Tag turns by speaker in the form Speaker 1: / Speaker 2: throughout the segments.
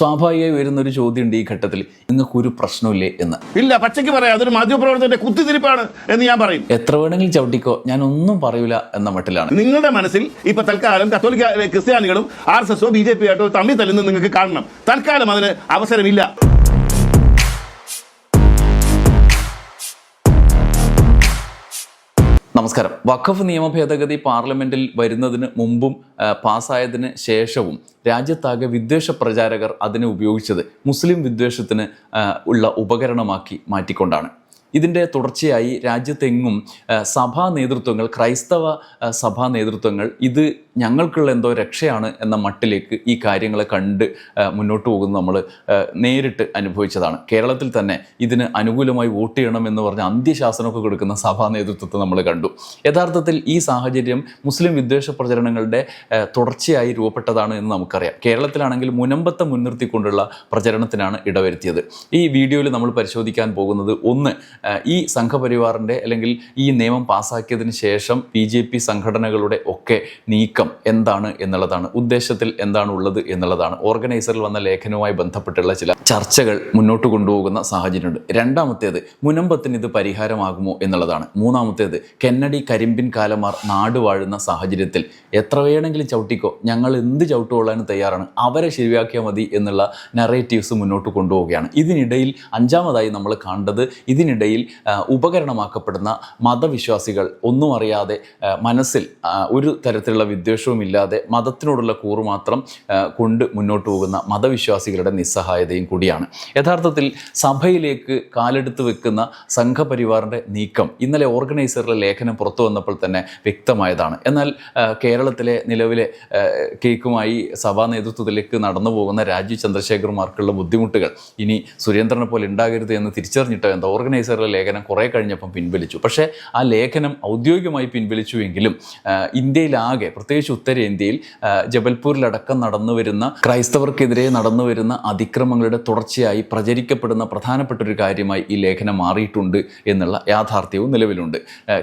Speaker 1: സ്വാഭാവികമായി വരുന്ന ഒരു ചോദ്യമുണ്ട് ഈ ഘട്ടത്തിൽ. നിങ്ങൾക്ക് ഒരു പ്രശ്നമില്ലേ എന്ന്.
Speaker 2: ഇല്ല പച്ചയ്ക്ക് പറയാം. അതൊരു മാധ്യമപ്രവർത്തകന്റെ കുത്തിത്തിരിപ്പാണ് എന്ന് ഞാൻ പറയും.
Speaker 1: എത്ര വേണമെങ്കിലും ചവിട്ടിക്കോ. ഞാൻ ഒന്നും പറയൂല എന്ന മട്ടിലാണ്.
Speaker 2: നിങ്ങളുടെ മനസ്സിൽ ഇപ്പൊ തൽക്കാലം കത്തോലിക്ക ക്രിസ്ത്യാനികളും ആർ എസ് എസോ ബി ജെ പി ആയിട്ടോ തമ്മിൽ തല്ലുന്നത് നിങ്ങൾക്ക് കാണണം. തൽക്കാലം അതിന് അവസരമില്ല.
Speaker 1: നമസ്കാരം. വഖഫ് നിയമ ഭേദഗതി പാർലമെന്റിൽ വരുന്നതിന് മുമ്പും പാസ്സായതിന് ശേഷവും രാജ്യത്താകെ വിദ്വേഷ പ്രചാരകർ അതിനെ ഉപയോഗിച്ചത് മുസ്ലിം വിദ്വേഷത്തിന് ഉള്ള ഉപകരണമാക്കി മാറ്റിക്കൊണ്ടാണ്. ഇതിന്റെ തുടർച്ചയായി രാജ്യത്തെങ്ങും സഭാ നേതൃത്വങ്ങൾ ക്രൈസ്തവ സഭാ നേതൃത്വങ്ങൾ ഇത് ഞങ്ങൾക്കുള്ള എന്തോ രക്ഷയാണ് എന്ന മട്ടിലേക്ക് ഈ കാര്യങ്ങളെ കണ്ട് മുന്നോട്ട് പോകുന്നത് നമ്മൾ നേരിട്ട് അനുഭവിച്ചതാണ്. കേരളത്തിൽ തന്നെ ഇതിന് അനുകൂലമായി വോട്ട് ചെയ്യണം എന്ന് പറഞ്ഞ് അന്ത്യശാസനമൊക്കെ കൊടുക്കുന്ന സഭാ നേതൃത്വത്തെ നമ്മൾ കണ്ടു. യഥാർത്ഥത്തിൽ ഈ സാഹചര്യം മുസ്ലിം വിദ്വേഷ പ്രചരണങ്ങളുടെ തുടർച്ചയായി രൂപപ്പെട്ടതാണ് എന്ന് നമുക്കറിയാം. കേരളത്തിലാണെങ്കിൽ മുനമ്പത്തെ മുൻനിർത്തിക്കൊണ്ടുള്ള പ്രചരണത്തിനാണ് ഇടവരുത്തിയത്. ഈ വീഡിയോയിൽ നമ്മൾ പരിശോധിക്കാൻ പോകുന്നത് ഒന്ന് ഈ സംഘപരിവാറിന്റെ അല്ലെങ്കിൽ ഈ നിയമം പാസ്സാക്കിയതിന് ശേഷം ബി ജെ പി സംഘടനകളുടെ ഒക്കെ നീക്കം എന്താണ് എന്നുള്ളതാണ് ഉദ്ദേശത്തിൽ എന്താണ് ഉള്ളത് എന്നുള്ളതാണ്. ഓർഗനൈസറിൽ വന്ന ലേഖനവുമായി ബന്ധപ്പെട്ടുള്ള ചില ചർച്ചകൾ മുന്നോട്ട് കൊണ്ടുപോകുന്ന സാഹചര്യമുണ്ട്. രണ്ടാമത്തേത് മുനമ്പത്തിന് ഇത് പരിഹാരമാകുമോ എന്നുള്ളതാണ്. മൂന്നാമത്തേത് കെന്നഡി കരിമ്പിൻ കാലമാർ നാട് വാഴുന്ന സാഹചര്യത്തിൽ എത്ര വേണമെങ്കിലും ചവിട്ടിക്കോ ഞങ്ങൾ എന്ത് ചവിട്ടുകൊള്ളാനും തയ്യാറാണ് അവരെ ശരിയാക്കിയാൽ മതി എന്നുള്ള നറേറ്റീവ്സ് മുന്നോട്ട് കൊണ്ടുപോവുകയാണ്. ഇതിനിടയിൽ അഞ്ചാമതായി നമ്മൾ കണ്ടത് ഇതിനിടയിൽ ഉപകരണമാക്കപ്പെടുന്ന മതവിശ്വാസികൾ ഒന്നും അറിയാതെ മനസ്സിൽ ഒരു തരത്തിലുള്ള വിദ്വേഷവും ഇല്ലാതെ മതത്തിനോടുള്ള കൂറ് മാത്രം കൊണ്ട് മുന്നോട്ട് പോകുന്ന മതവിശ്വാസികളുടെ നിസ്സഹായതയും കൂടിയാണ്. യഥാർത്ഥത്തിൽ സഭയിലേക്ക് കാലെടുത്ത് വെക്കുന്ന സംഘപരിവാറിന്റെ നീക്കം ഇന്നലെ ഓർഗനൈസറുടെ ലേഖനം പുറത്തു വന്നപ്പോൾ തന്നെ വ്യക്തമായതാണ്. എന്നാൽ കേരളത്തിലെ നിലവിലെ കേക്കുമായി സഭാ നേതൃത്വത്തിലേക്ക് നടന്നു പോകുന്ന രാജീവ് ചന്ദ്രശേഖർമാർക്കുള്ള ബുദ്ധിമുട്ടുകൾ ഇനി സുരേന്ദ്രനെ പോലെ ഉണ്ടാകരുത് എന്ന് തിരിച്ചറിഞ്ഞിട്ടോ എന്താ ഓർഗനൈസറുടെ ലേഖനം കുറേ കഴിഞ്ഞപ്പം പിൻവലിച്ചു. പക്ഷേ ആ ലേഖനം ഔദ്യോഗികമായി പിൻവലിച്ചുവെങ്കിലും ഇന്ത്യയിലാകെ പ്രത്യേകിച്ച് ഉത്തരേന്ത്യയിൽ ആ, ജബൽപൂരിലടക്കം നടന്നു വരുന്ന ക്രൈസ്തവർക്കെതിരെ നടന്നു വരുന്ന അതിക്രമങ്ങളുടെ തുടർച്ചയായി പ്രചരിക്കപ്പെടുന്ന പ്രധാനപ്പെട്ട ഒരു കാര്യമായി ഈ ലേഖനം മാറിയിട്ടുണ്ട് എന്നുള്ള യാഥാർത്ഥ്യവും നിലവിലുണ്ട്.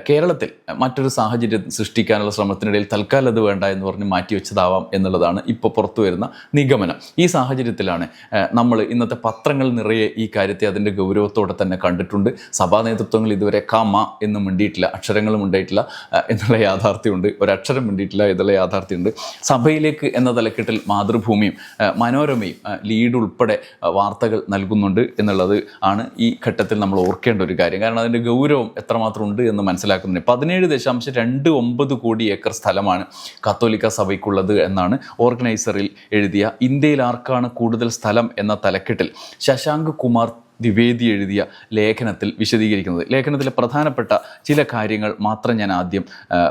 Speaker 1: കേരളത്തിൽ മറ്റൊരു സാഹചര്യം സൃഷ്ടിക്കാനുള്ള ശ്രമത്തിനിടയിൽ തൽക്കാലം അത് വേണ്ട എന്ന് പറഞ്ഞ് മാറ്റിവെച്ചതാവാം എന്നുള്ളതാണ് ഇപ്പോൾ പുറത്തു വരുന്ന നിഗമനം. ഈ സാഹചര്യത്തിലാണ് നമ്മൾ ഇന്നത്തെ പത്രങ്ങൾ നിറയെ ഈ കാര്യത്തെ അതിന്റെ ഗൗരവത്തോടെ തന്നെ കണ്ടിട്ടുണ്ട്. സഭാ നേതൃത്വങ്ങൾ ഇതുവരെ കാമ എന്ന് മിണ്ടിയിട്ടില്ല അക്ഷരങ്ങളും ഉണ്ടായിട്ടില്ല എന്നുള്ള യാഥാർത്ഥ്യമുണ്ട്. ഒരക്ഷരം മിണ്ടിയിട്ടില്ല എന്നുള്ള യാഥാർത്ഥ്യമുണ്ട്. സഭയിലേക്ക് എന്ന തലക്കെട്ടിൽ മാതൃഭൂമിയും മനോരമയും ലീഡ് ഉൾപ്പെടെ വാർത്തകൾ നൽകുന്നുണ്ട് എന്നുള്ളത് ആണ് ഈ ഘട്ടത്തിൽ നമ്മൾ ഓർക്കേണ്ട ഒരു കാര്യം. കാരണം അതിന്റെ ഗൗരവം എത്രമാത്രം ഉണ്ട് എന്ന് മനസ്സിലാക്കുന്നതിന് പതിനേഴ് ദശാംശം രണ്ട് ഒമ്പത് കോടി ഏക്കർ സ്ഥലമാണ് കത്തോലിക്ക സഭയ്ക്കുള്ളത് എന്നാണ് ഓർഗനൈസറിൽ എഴുതിയ ഇന്ത്യയിൽ ആർക്കാണ് കൂടുതൽ സ്ഥലം എന്ന തലക്കെട്ടിൽ ശശാങ്ക് കുമാർ ദ്വിവേദി എഴുതിയ ലേഖനത്തിൽ വിശദീകരിക്കുന്നത്. ലേഖനത്തിലെ പ്രധാനപ്പെട്ട ചില കാര്യങ്ങൾ മാത്രം ഞാൻ ആദ്യം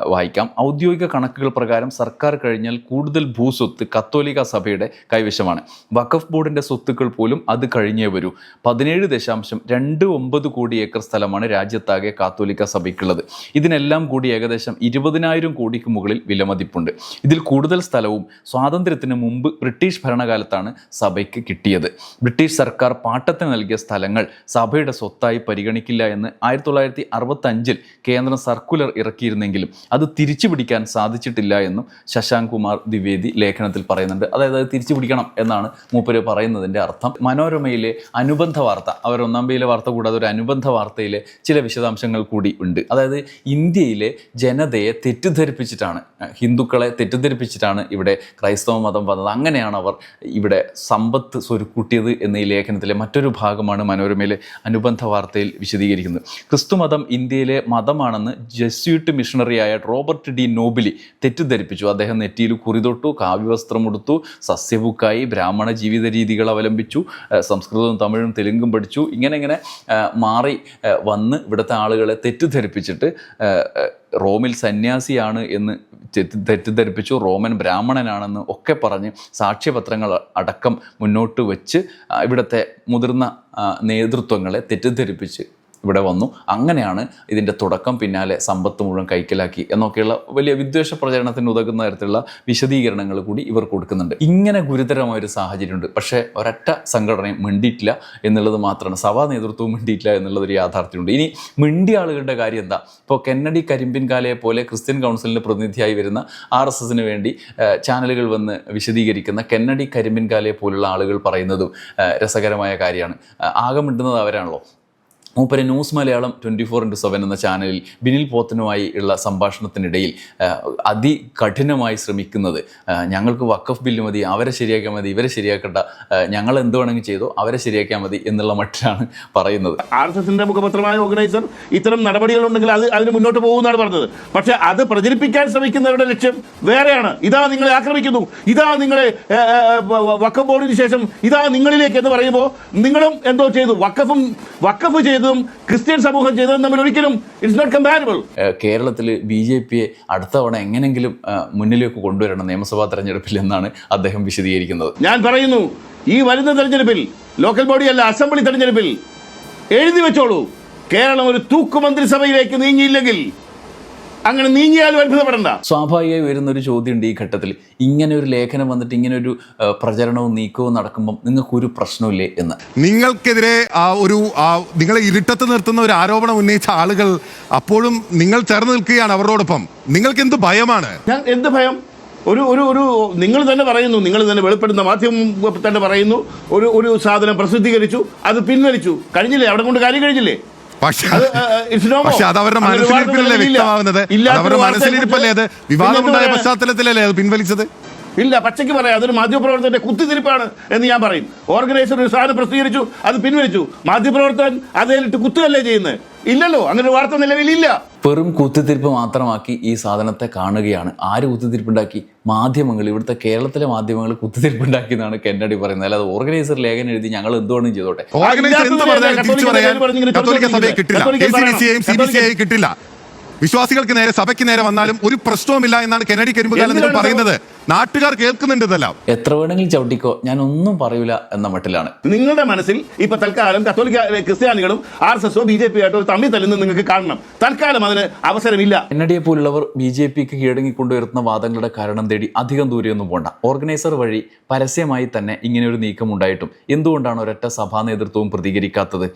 Speaker 1: വായിക്കാം. ഔദ്യോഗിക കണക്കുകൾ പ്രകാരം സർക്കാർ കഴിഞ്ഞാൽ കൂടുതൽ ഭൂസ്വത്ത് കത്തോലിക്ക സഭയുടെ കൈവശമാണ്. വഖഫ് ബോർഡിന്റെ സ്വത്തുക്കൾ പോലും അത് കഴിഞ്ഞേ വരൂ. പതിനേഴ് ദശാംശം രണ്ട് ഒമ്പത് കോടി ഏക്കർ സ്ഥലമാണ് രാജ്യത്താകെ കാത്തോലിക്ക സഭയ്ക്കുള്ളത്. ഇതിനെല്ലാം കൂടി ഏകദേശം ഇരുപതിനായിരം കോടിക്ക് മുകളിൽ വിലമതിപ്പുണ്ട്. ഇതിൽ കൂടുതൽ സ്ഥലവും സ്വാതന്ത്ര്യത്തിന് മുമ്പ് ബ്രിട്ടീഷ് ഭരണകാലത്താണ് സഭയ്ക്ക് കിട്ടിയത്. ബ്രിട്ടീഷ് സർക്കാർ പാട്ടത്തിന് നൽകിയ സ്ഥലങ്ങൾ സഭയുടെ സ്വത്തായി പരിഗണിക്കില്ല എന്ന് ആയിരത്തി തൊള്ളായിരത്തി അറുപത്തഞ്ചിൽ കേന്ദ്രം സർക്കുലർ ഇറക്കിയിരുന്നെങ്കിലും അത് തിരിച്ചു പിടിക്കാൻ സാധിച്ചിട്ടില്ല എന്നും ശശാങ്ക് കുമാർ ദ്വിവേദി ലേഖനത്തിൽ പറയുന്നുണ്ട്. അതായത് അത് തിരിച്ചു പിടിക്കണം എന്നാണ് മൂപ്പര് പറയുന്നതിന്റെ അർത്ഥം. മനോരമയിലെ അനുബന്ധ വാർത്ത അവർ ഒന്നാം പേയിലെ വാർത്ത കൂടാതെ ഒരു അനുബന്ധ വാർത്തയിലെ ചില വിശദാംശങ്ങൾ കൂടി ഉണ്ട്. അതായത് ഇന്ത്യയിലെ ജനതയെ തെറ്റിദ്ധരിപ്പിച്ചിട്ടാണ് ഹിന്ദുക്കളെ തെറ്റിദ്ധരിപ്പിച്ചിട്ടാണ് ഇവിടെ ക്രൈസ്തവ മതം വന്നത്. അങ്ങനെയാണ് അവർ ഇവിടെ സമ്പത്ത് സ്വരുക്കൂട്ടിയത് എന്ന ഈ ലേഖനത്തിലെ മറ്റൊരു ഭാഗമാണ് മനോരമയിലെ അനുബന്ധ വാർത്തയിൽ വിശദീകരിക്കുന്നത് ക്രിസ്തുമതം ഇന്ത്യയിലെ മതമാണെന്ന് ജെസ്യൂട്ട് മിഷണറിയായ റോബർട്ട് ഡി നോബിലി തെറ്റിദ്ധരിപ്പിച്ചു. അദ്ദേഹം നെറ്റിയിൽ കുറിതൊട്ടു കാവ്യവസ്ത്രമുടുത്തു സസ്യബുക്കായി ബ്രാഹ്മണ ജീവിത രീതികൾ അവലംബിച്ചു സംസ്കൃതവും തമിഴും തെലുങ്കും പഠിച്ചു. ഇങ്ങനെ ഇങ്ങനെ മാറി വന്ന് ഇവിടുത്തെ ആളുകളെ തെറ്റിദ്ധരിപ്പിച്ചിട്ട് റോമിൽ സന്യാസിയാണ് എന്ന് തെറ്റി- തെറ്റിദ്ധരിപ്പിച്ചു. റോമൻ ബ്രാഹ്മണനാണെന്ന് ഒക്കെ പറഞ്ഞ് സാക്ഷ്യപത്രങ്ങൾ അടക്കം മുന്നോട്ട് വെച്ച് ഇവിടുത്തെ മുതിർന്ന നേതൃത്വങ്ങളെ തെറ്റിദ്ധരിപ്പിച്ച് ഇവിടെ വന്നു. അങ്ങനെയാണ് ഇതിന്റെ തുടക്കം പിന്നാലെ സമ്പത്ത് മുഴുവൻ കൈക്കലാക്കി എന്നൊക്കെയുള്ള വലിയ വിദ്വേഷ പ്രചരണത്തിന് ഉതകുന്ന തരത്തിലുള്ള വിശദീകരണങ്ങൾ കൂടി ഇവർ കൊടുക്കുന്നുണ്ട്. ഇങ്ങനെ ഗുരുതരമായ ഒരു സാഹചര്യമുണ്ട്. പക്ഷേ ഒരൊറ്റ സംഘടനയും മിണ്ടിയിട്ടില്ല എന്നുള്ളത് മാത്രമാണ്. സഭാ നേതൃത്വവും മിണ്ടിയിട്ടില്ല എന്നുള്ളൊരു യാഥാർത്ഥ്യമുണ്ട്. ഇനി മിണ്ടിയ ആളുകളുടെ കാര്യം എന്താ? ഇപ്പോൾ കെന്നഡി കരിമ്പിൻകാലയെ പോലെ ക്രിസ്ത്യൻ കൗൺസിലിന്റെ പ്രതിനിധിയായി വരുന്ന ആർ എസ് എസിന് വേണ്ടി ചാനലുകൾ വന്ന് വിശദീകരിക്കുന്ന കെന്നഡി കരിമ്പിൻകാലയെ പോലുള്ള ആളുകൾ പറയുന്നതും രസകരമായ കാര്യമാണ്. ആകെ മിണ്ടുന്നത് അവരാണല്ലോ. മൂപ്പര് news Malayalam twenty four into seven എന്ന ചാനലിൽ ബിനിൽ പോത്തനുമായി ഉള്ള സംഭാഷണത്തിനിടയിൽ അതി അതികഠിനമായി ശ്രമിക്കുന്നത്. ഞങ്ങൾക്ക് വക്കഫ് ബില്ല് മതി അവരെ ശരിയാക്കിയാൽ മതി ഇവരെ ശരിയാക്കണ്ട ഞങ്ങൾ എന്ത് വേണമെങ്കിൽ ചെയ്തോ അവരെ ശരിയാക്കിയാൽ മതി എന്നുള്ള മട്ടിലാണ് പറയുന്നത്.
Speaker 2: ആർ എസ് എസിന്റെ മുഖപത്രമായ ഓർഗനൈസർ ഇത്തരം നടപടികളുണ്ടെങ്കിൽ അത് അതിന് മുന്നോട്ട് പോകുമെന്നാണ് പറഞ്ഞത്. പക്ഷേ അത് പ്രചരിപ്പിക്കാൻ ശ്രമിക്കുന്നവരുടെ ലക്ഷ്യം വേറെയാണ്. ഇതാ നിങ്ങളെ ആക്രമിക്കുന്നു. ഇതാ നിങ്ങളെ വക്കഫ് ബോർഡിന് ശേഷം ഇതാ നിങ്ങളിലേക്ക് എന്ന് പറയുമ്പോൾ നിങ്ങളും എന്തോ ചെയ്തു. വക്കഫും വക്കഫ് ചെയ്തതും ക്രിസ്ത്യൻ സമൂഹം ചെയ്തതും തമ്മിൽ ഒരിക്കലും ഇറ്റ്സ് നോട്ട് കമ്പാരബിൾ
Speaker 1: കേരളത്തിൽ ബി ജെ പിയെ അടുത്ത തവണ എങ്ങനെങ്കിലും മുന്നിലേക്ക് കൊണ്ടുവരണം നിയമസഭാ തെരഞ്ഞെടുപ്പിൽ എന്നാണ് അദ്ദേഹം വിശദീകരിക്കുന്നത്.
Speaker 2: ഞാൻ പറയുന്നു ഈ വരുന്ന തെരഞ്ഞെടുപ്പിൽ ലോക്കൽ ബോഡി അല്ല അസംബ്ലി തെരഞ്ഞെടുപ്പിൽ എഴുതി വെച്ചോളൂ. കേരളം ഒരു തൂക്കു മന്ത്രിസഭയിലേക്ക് നീങ്ങിയില്ലെങ്കിൽ അങ്ങനെ നീങ്ങിയാലും അത്ഭുതപ്പെടണ്ട.
Speaker 1: സ്വാഭാവികമായി വരുന്ന ഒരു ചോദ്യമുണ്ട് ഈ ഘട്ടത്തിൽ. ഇങ്ങനെ ഒരു ലേഖനം വന്നിട്ട് ഇങ്ങനെ ഒരു പ്രചരണവും നീക്കവും നടക്കുമ്പോൾ നിങ്ങൾക്ക് ഒരു പ്രശ്നമില്ലേ എന്ന്?
Speaker 3: നിങ്ങൾക്കെതിരെ ആ ഒരു നിങ്ങളെ ഇരുട്ടത്ത് നിർത്തുന്ന ഒരു ആരോപണം ഉന്നയിച്ച ആളുകൾ അപ്പോഴും നിങ്ങൾ ചേർന്ന് നിൽക്കുകയാണ് അവരോടൊപ്പം. നിങ്ങൾക്ക് എന്ത് ഭയമാണ്?
Speaker 2: ഞാൻ എന്ത് ഭയം? ഒരു ഒരു ഒരു നിങ്ങൾ തന്നെ പറയുന്നു നിങ്ങൾ തന്നെ വെളിപ്പെടുന്ന മാധ്യമം തന്നെ പറയുന്നു ഒരു ഒരു സാധനം പ്രസിദ്ധീകരിച്ചു അത് പിൻവലിച്ചു. കഴിഞ്ഞില്ലേ? അവിടെ കൊണ്ട് കാര്യം കഴിഞ്ഞില്ലേ?
Speaker 3: പക്ഷെ
Speaker 2: അത്,
Speaker 3: അവരുടെ മനസ്സിലിരിപ്പിലല്ലേ വ്യക്തമാവുന്നത്? അവരുടെ മനസ്സിലിരിപ്പല്ലേ അത്? വിവാദമുണ്ടായ പശ്ചാത്തലത്തിലല്ലേ അത് പിൻവലിച്ചത്?
Speaker 2: ഇല്ല പച്ചയ്ക്ക് പറയാം. അതൊരു മാധ്യമപ്രവർത്തകന്റെ കുത്തിത്തിരിപ്പാണ് എന്ന് ഞാൻ പറയും. ഓർഗനൈസർ ഒരു സാധനം പ്രസിദ്ധീകരിച്ചു അത് പിൻവലിച്ചു. മാധ്യമപ്രവർത്തകൻ അതിലിട്ട് കുത്തുകയല്ലേ ചെയ്യുന്നത് ഇല്ലല്ലോ അങ്ങനെ ഒരു വാർത്ത നിലവിലില്ല
Speaker 1: വെറും കുത്തിത്തിരിപ്പ് മാത്രമാക്കി ഈ സാധനത്തെ കാണുകയാണ്. ആര് കുത്തിത്തിരിപ്പുണ്ടാക്കി? മാധ്യമങ്ങൾ. ഇവിടുത്തെ കേരളത്തിലെ മാധ്യമങ്ങൾ കുത്തിത്തിരിപ്പുണ്ടാക്കി എന്നാണ് കെന്നഡി പറയുന്നത്. അല്ലാതെ ഓർഗനൈസർ ലേഖനം എഴുതി ഞങ്ങൾ എന്തുവാണ് ചെയ്തോട്ടെ?
Speaker 3: കിട്ടില്ല. വിശ്വാസികൾക്ക് നേരെ സഭയ്ക്ക് നേരെ വന്നാലും ഒരു പ്രശ്നവുമില്ല എന്നാണ് കെനഡി കരിമ്പുകാലം പറയുന്നത്. നാട്ടുകാർ കേൾക്കുന്നുണ്ട്
Speaker 1: എത്ര വേണമെങ്കിലും ചവിട്ടിക്കോ ഞാൻ ഒന്നും പറയൂല എന്ന മട്ടിലാണ്.
Speaker 2: നിങ്ങളുടെ മനസ്സിൽ ഇപ്പൊ തൽക്കാലം കത്തോലിക്ക ക്രിസ്ത്യാനികളും ആർ എസ് എസോ ബി ജെ പി ആയിട്ടോ തമ്മിൽ തല്ലുന്നത് നിങ്ങൾക്ക് കാണണം. തൽക്കാലം അതിന് അവസരമില്ല.
Speaker 1: കെന്നഡിയെ പോലുള്ളവർ ബി ജെ പിക്ക് കീഴടങ്ങിക്കൊണ്ടുവരുന്ന വാദങ്ങളുടെ കാരണം തേടി അധികം ദൂരെയൊന്നും പോണ്ട. ഓർഗനൈസർ വഴി പരസ്യമായി തന്നെ ഇങ്ങനെ ഒരു നീക്കം ഉണ്ടായിട്ടും എന്തുകൊണ്ടാണ് ഒരൊറ്റ സഭാ നേതൃത്വവും പ്രതികരിക്കാത്തത്?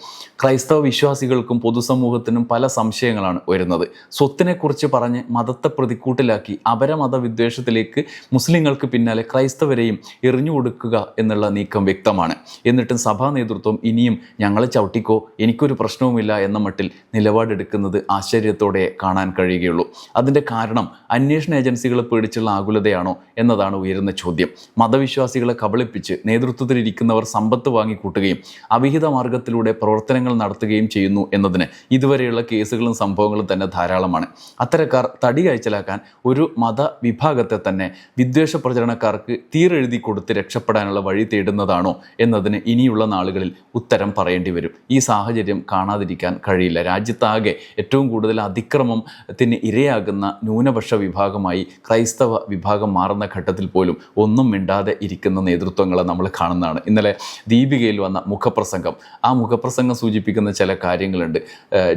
Speaker 1: ക്രൈസ്തവ വിശ്വാസികൾക്കും പൊതുസമൂഹത്തിനും പല സംശയങ്ങളാണ് വരുന്നത് സ്വത്തിനെക്കുറിച്ച് പറഞ്ഞ് മതത്തെ പ്രതിക്കൂട്ടിലാക്കി അപരമത വിദ്വേഷത്തിലേക്ക് മുസ്ലിങ്ങൾക്ക് പിന്നാലെ ക്രൈസ്തവരെയും എറിഞ്ഞു കൊടുക്കുക എന്നുള്ള നീക്കം വ്യക്തമാണ്. എന്നിട്ടും സഭാ നേതൃത്വം ഇനിയും ഞങ്ങളെ ചവിട്ടിക്കോ എനിക്കൊരു പ്രശ്നവുമില്ല എന്ന മട്ടിൽ നിലപാടെടുക്കുന്നത് ആശ്ചര്യത്തോടെ കാണാൻ കഴിയുകയുള്ളൂ. അതിന്റെ കാരണം അന്വേഷണ ഏജൻസികളെ പേടിച്ചുള്ള ആകുലതയാണോ എന്നതാണ് ഉയരുന്ന ചോദ്യം. മതവിശ്വാസികളെ കബളിപ്പിച്ച് നേതൃത്വത്തിലിരിക്കുന്നവർ സമ്പത്ത് വാങ്ങിക്കൂട്ടുകയും അവിഹിത മാർഗത്തിലൂടെ പ്രവർത്തനങ്ങൾ നടത്തുകയും ചെയ്യുന്നു എന്നതിന് ഇതുവരെയുള്ള കേസുകളും സംഭവങ്ങളും തന്നെ ധാരാളമാണ്. അത്തരക്കാർ തടി കാഴ്ചലാക്കാൻ ഒരു മതവിഭാഗത്തെ തന്നെ വിദ്വേഷ പ്രചരണക്കാർക്ക് തീരെഴുതി കൊടുത്ത് രക്ഷപ്പെടാനുള്ള വഴി തേടുന്നതാണോ എന്നതിന് ഇനിയുള്ള നാളുകളിൽ ഉത്തരം പറയേണ്ടി വരും. ഈ സാഹചര്യം കാണാതിരിക്കാൻ കഴിയില്ല. രാജ്യത്താകെ ഏറ്റവും കൂടുതൽ അതിക്രമത്തിന് ഇരയാകുന്ന ന്യൂനപക്ഷ വിഭാഗമായി ക്രൈസ്തവ വിഭാഗം മാറുന്ന ഘട്ടത്തിൽ പോലും ഒന്നും മിണ്ടാതെ ഇരിക്കുന്ന നേതൃത്വങ്ങളെ നമ്മൾ കാണുന്നതാണ്. ഇന്നലെ ദീപികയിൽ വന്ന മുഖപ്രസംഗം. ആ മുഖപ്രസംഗം സൂചിപ്പിക്കുന്ന ചില കാര്യങ്ങളുണ്ട്.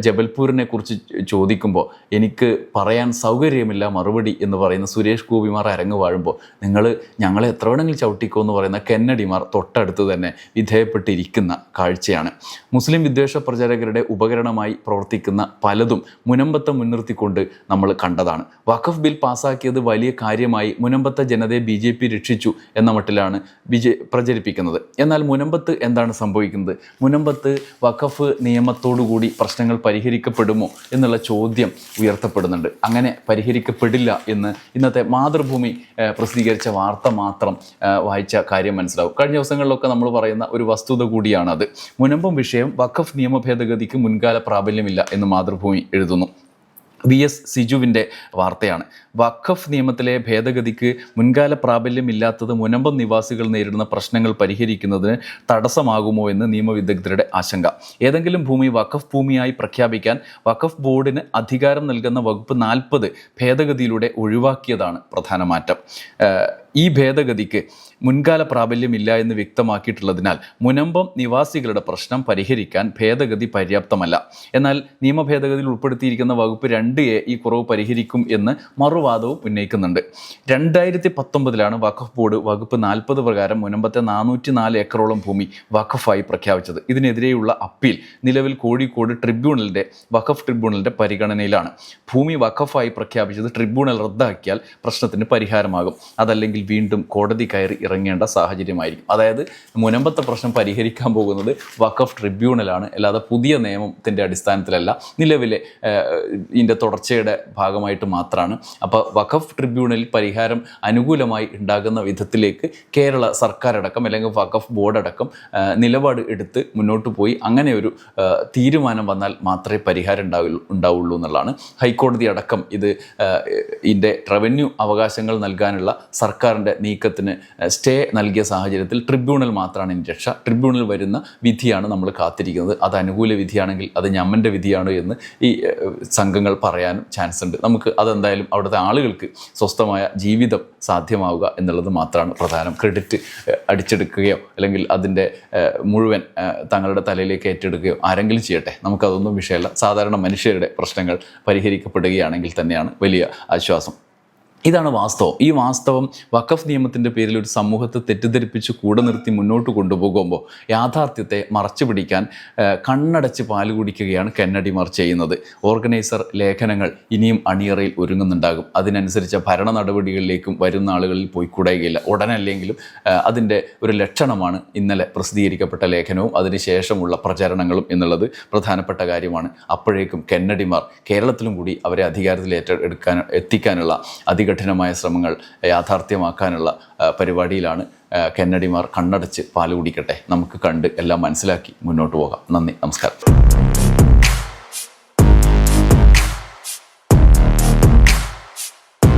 Speaker 1: ജബൽപൂരിനെ കുറിച്ച് ചോദിക്കുമ്പോൾ എനിക്ക് പറയാൻ സൗകര്യമില്ല മറുപടി എന്ന് പറയുന്ന സുരേഷ് ഗോപിമാർ അരങ്ങ് വാഴുമ്പോൾ നിങ്ങൾ ഞങ്ങളെ എത്ര വേണമെങ്കിലും ചവിട്ടിക്കോ എന്ന് പറയുന്ന കെന്നഡിമാർ തൊട്ടടുത്ത് തന്നെ വിധേയപ്പെട്ടിരിക്കുന്ന കാഴ്ചയാണ്. മുസ്ലിം വിദ്വേഷ പ്രചാരകരുടെ ഉപകരണമായി പ്രവർത്തിക്കുന്ന പലതും മുനമ്പത്തെ മുൻനിർത്തിക്കൊണ്ട് നമ്മൾ കണ്ടതാണ്. വഖഫ് ബിൽ പാസാക്കിയത് വലിയ കാര്യമായി മുനമ്പത്തെ ജനതയെ ബി ജെ പി രക്ഷിച്ചു എന്ന മട്ടിലാണ് ബി പ്രചരിപ്പിക്കുന്നത്. എന്നാൽ മുനമ്പത്ത് എന്താണ് സംഭവിക്കുന്നത്? മുനമ്പത്ത് വഖഫ് നിയമത്തോടുകൂടി പ്രശ്നങ്ങൾ പരിഹരിക്കപ്പെടുമോ എന്നുള്ള ചോദ്യം ഉയർത്തപ്പെടുന്നുണ്ട്. അങ്ങനെ പരിഹരിക്കപ്പെടില്ല എന്ന് ഇന്നത്തെ മാതൃഭൂമി പ്രസിദ്ധീകരിച്ച വാർത്ത മാത്രം വായിച്ച കാര്യം മനസ്സിലാവും. കഴിഞ്ഞ ദിവസങ്ങളിലൊക്കെ നമ്മൾ പറയുന്ന ഒരു വസ്തുത കൂടിയാണത്. മുനമ്പം വിഷയം വഖഫ് നിയമ ഭേദഗതിക്ക് മുൻകാല പ്രാബല്യമില്ല എന്ന് മാതൃഭൂമി എഴുതുന്നു. വി എസ് സിജുവിന്റെ വാർത്തയാണ്. വഖഫ് നിയമത്തിലെ ഭേദഗതിക്ക് മുൻകാല പ്രാബല്യമില്ലാത്തത് മുനമ്പം നിവാസികൾ നേരിടുന്ന പ്രശ്നങ്ങൾ പരിഹരിക്കുന്നതിന് തടസ്സമാകുമോ എന്ന് നിയമവിദഗ്ധരുടെ ആശങ്ക. ഏതെങ്കിലും ഭൂമി വഖഫ് ഭൂമിയായി പ്രഖ്യാപിക്കാൻ വഖഫ് ബോർഡിന് അധികാരം നൽകുന്ന വകുപ്പ് നാൽപ്പത് ഭേദഗതിയിലൂടെ ഒഴിവാക്കിയതാണ് പ്രധാന മാറ്റം. ഈ ഭേദഗതിക്ക് മുൻകാല പ്രാബല്യമില്ല എന്ന് വ്യക്തമാക്കിയിട്ടുള്ളതിനാൽ മുനമ്പം നിവാസികളുടെ പ്രശ്നം പരിഹരിക്കാൻ ഭേദഗതി പര്യാപ്തമല്ല. എന്നാൽ നിയമ ഭേദഗതിയിൽ ഉൾപ്പെടുത്തിയിരിക്കുന്ന വകുപ്പ് രണ്ട് എ ഈ കുറവ് പരിഹരിക്കും എന്ന് മറുവാദവും ഉന്നയിക്കുന്നുണ്ട്. രണ്ടായിരത്തി പത്തൊമ്പതിലാണ് വഖഫ് ബോർഡ് വകുപ്പ് നാൽപ്പത് പ്രകാരം മുനമ്പത്തെ നാനൂറ്റി നാല് ഏക്കറോളം ഭൂമി വഖഫായി പ്രഖ്യാപിച്ചത്. ഇതിനെതിരെയുള്ള അപ്പീൽ നിലവിൽ കോഴിക്കോട് ട്രിബ്യൂണലിന്റെ വഖഫ് ട്രിബ്യൂണലിന്റെ പരിഗണനയിലാണ്. ഭൂമി വഖഫായി പ്രഖ്യാപിച്ചത് ട്രിബ്യൂണൽ റദ്ദാക്കിയാൽ പ്രശ്നത്തിന് പരിഹാരമാകും. അതല്ലെങ്കിൽ വീണ്ടും കോടതി കയറി ഇറങ്ങേണ്ട സാഹചര്യമായിരിക്കും. അതായത് മുനമ്പത്തെ പ്രശ്നം പരിഹരിക്കാൻ പോകുന്നത് വക്കഫ് ട്രിബ്യൂണലാണ്. അല്ലാതെ പുതിയ നിയമത്തിന്റെ അടിസ്ഥാനത്തിലല്ല നിലവിലെ ഇതിന്റെ തുടർച്ചയുടെ ഭാഗമായിട്ട് മാത്രമാണ്. അപ്പോൾ വഖഫ് ട്രിബ്യൂണലിൽ പരിഹാരം അനുകൂലമായി ഉണ്ടാകുന്ന വിധത്തിലേക്ക് കേരള സർക്കാരടക്കം അല്ലെങ്കിൽ വഖഫ് ബോർഡ് അടക്കം നിലപാട് എടുത്ത് മുന്നോട്ട് പോയി. അങ്ങനെ ഒരു തീരുമാനം വന്നാൽ മാത്രമേ പരിഹാരം ഉണ്ടാവുള്ളൂ ഉണ്ടാവുള്ളൂ എന്നുള്ളതാണ്. ഹൈക്കോടതി അടക്കം ഇത് ഇതിന്റെ റവന്യൂ അവകാശങ്ങൾ നൽകാനുള്ള സർക്കാരിന്റെ നീക്കത്തിന് സ്റ്റേ നൽകിയ സാഹചര്യത്തിൽ ട്രിബ്യൂണൽ മാത്രമാണ് ഇനി രക്ഷ. ട്രിബ്യൂണൽ വരുന്ന വിധിയാണ് നമ്മൾ കാത്തിരിക്കുന്നത്. അത് അനുകൂല വിധിയാണെങ്കിൽ അത് ഞമ്മന്റെ വിധിയാണ് എന്ന് ഈ സംഘങ്ങൾ പറയാനും ചാൻസ് ഉണ്ട് നമുക്ക് അതെന്തായാലും അവിടുത്തെ ആളുകൾക്ക് സ്വസ്ഥമായ ജീവിതം സാധ്യമാവുക എന്നുള്ളത് മാത്രമാണ് പ്രധാനം. ക്രെഡിറ്റ് അടിച്ചെടുക്കുകയോ അല്ലെങ്കിൽ അതിന്റെ മുഴുവൻ തങ്ങളുടെ തലയിലേക്ക് ഏറ്റെടുക്കുകയോ ആരെങ്കിലും ചെയ്യട്ടെ. നമുക്കതൊന്നും വിഷയമല്ല. സാധാരണ മനുഷ്യരുടെ പ്രശ്നങ്ങൾ പരിഹരിക്കപ്പെടുകയാണെങ്കിൽ തന്നെയാണ് വലിയ ആശ്വാസം. ഇതാണ് വാസ്തവം. ഈ വാസ്തവം വഖഫ് നിയമത്തിന്റെ പേരിൽ ഒരു സമൂഹത്തെ തെറ്റിദ്ധരിപ്പിച്ച് കൂടെ നിർത്തി മുന്നോട്ട് കൊണ്ടുപോകുമ്പോൾ യാഥാർത്ഥ്യത്തെ മറച്ചു പിടിക്കാൻ കണ്ണടച്ച് പാൽ കുടിക്കുകയാണ് കന്നഡിമാർ ചെയ്യുന്നത്. ഓർഗനൈസർ ലേഖനങ്ങൾ ഇനിയും അണിയറയിൽ ഒരുങ്ങുന്നുണ്ടാകും. അതിനനുസരിച്ച ഭരണ നടപടികളിലേക്കും വരുന്ന ആളുകളിൽ പോയി പോയിക്കൂടുകയില്ല ഉടനല്ലെങ്കിലും അതിന്റെ ഒരു ലക്ഷണമാണ് ഇന്നലെ പ്രസിദ്ധീകരിക്കപ്പെട്ട ലേഖനവും അതിനുശേഷമുള്ള പ്രചരണങ്ങളും എന്നുള്ളത് പ്രധാനപ്പെട്ട കാര്യമാണ്. അപ്പോഴേക്കും കന്നഡിമാർ കേരളത്തിലും കൂടി അവരെ അധികാരത്തിൽ ഏറ്റെടുക്കാൻ എത്തിക്കാനുള്ള അതികഠിനമായ ശ്രമങ്ങൾ യാഥാർത്ഥ്യമാക്കാനുള്ള പരിപാടിയിലാണ് കന്നഡിമാർ കണ്ണടച്ച് പാൽ കുടിക്കട്ടെ. നമുക്ക് കണ്ട് എല്ലാം മനസ്സിലാക്കി മുന്നോട്ട് പോകാം. നന്ദി. നമസ്കാരം.